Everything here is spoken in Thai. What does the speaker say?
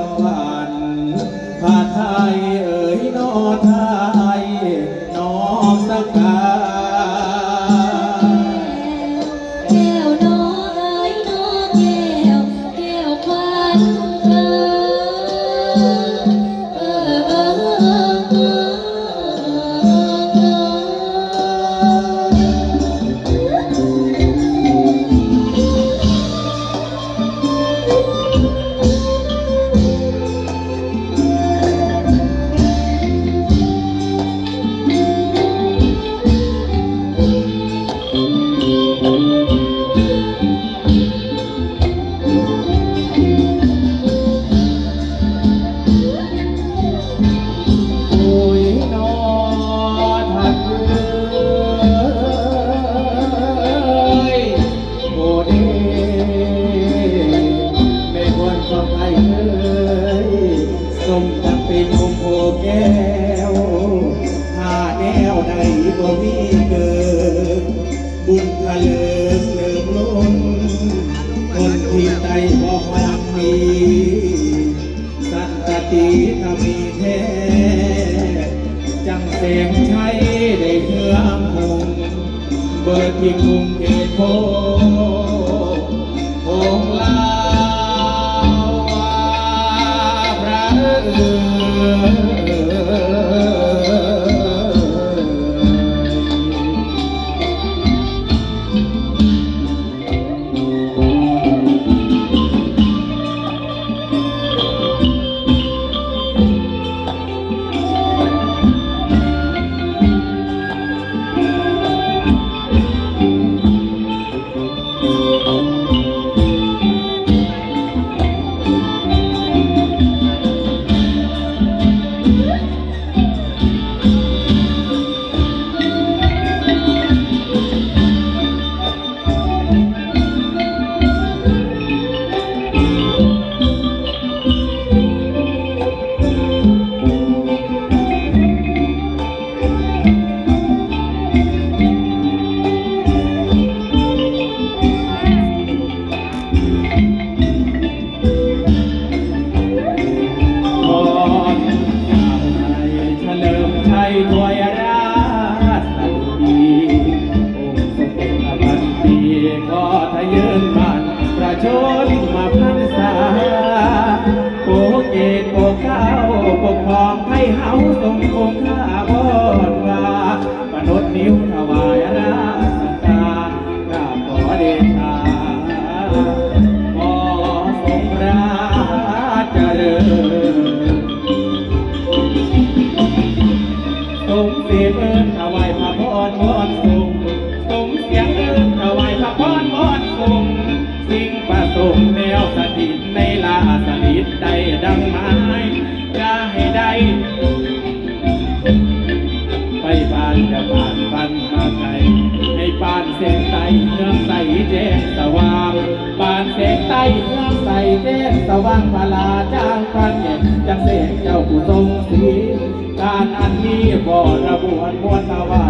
มผ่านผ่านไทยเอ่ยนอไทยน้อมสักกาแก้วน้อเอยน้อแแก้วควันเอ่เออเออย สมดังเป็นองค์โพแก้วหาแนวใดบ่มีเกิดบุญทะเลิงเลิงล้นคนที่ใจบ่หักมีสันตติถ้ามีแท้จังเสียงใช้ได้เพื่อมงเบิดที่คุมเทโพของลา ร พ ประชนมาพันษาโปเกตโปกเก้าปกครองให้เฮาทรงคงข้าบอนวาประนดนิ้วถวายราชการกราบขอเดชาขอทรงราชเจริญ ไปบ้านจะผ่านปานมาไกลให้ปานแสงใสเมืองใสแจ้งสว่างปานแสงใสเมืองใสแจ้งสว่างพลาจางพันเห็นจังเสกเจ้าผู้ทรงศีลการอันนี้บ่ระบวนมวลตะวัน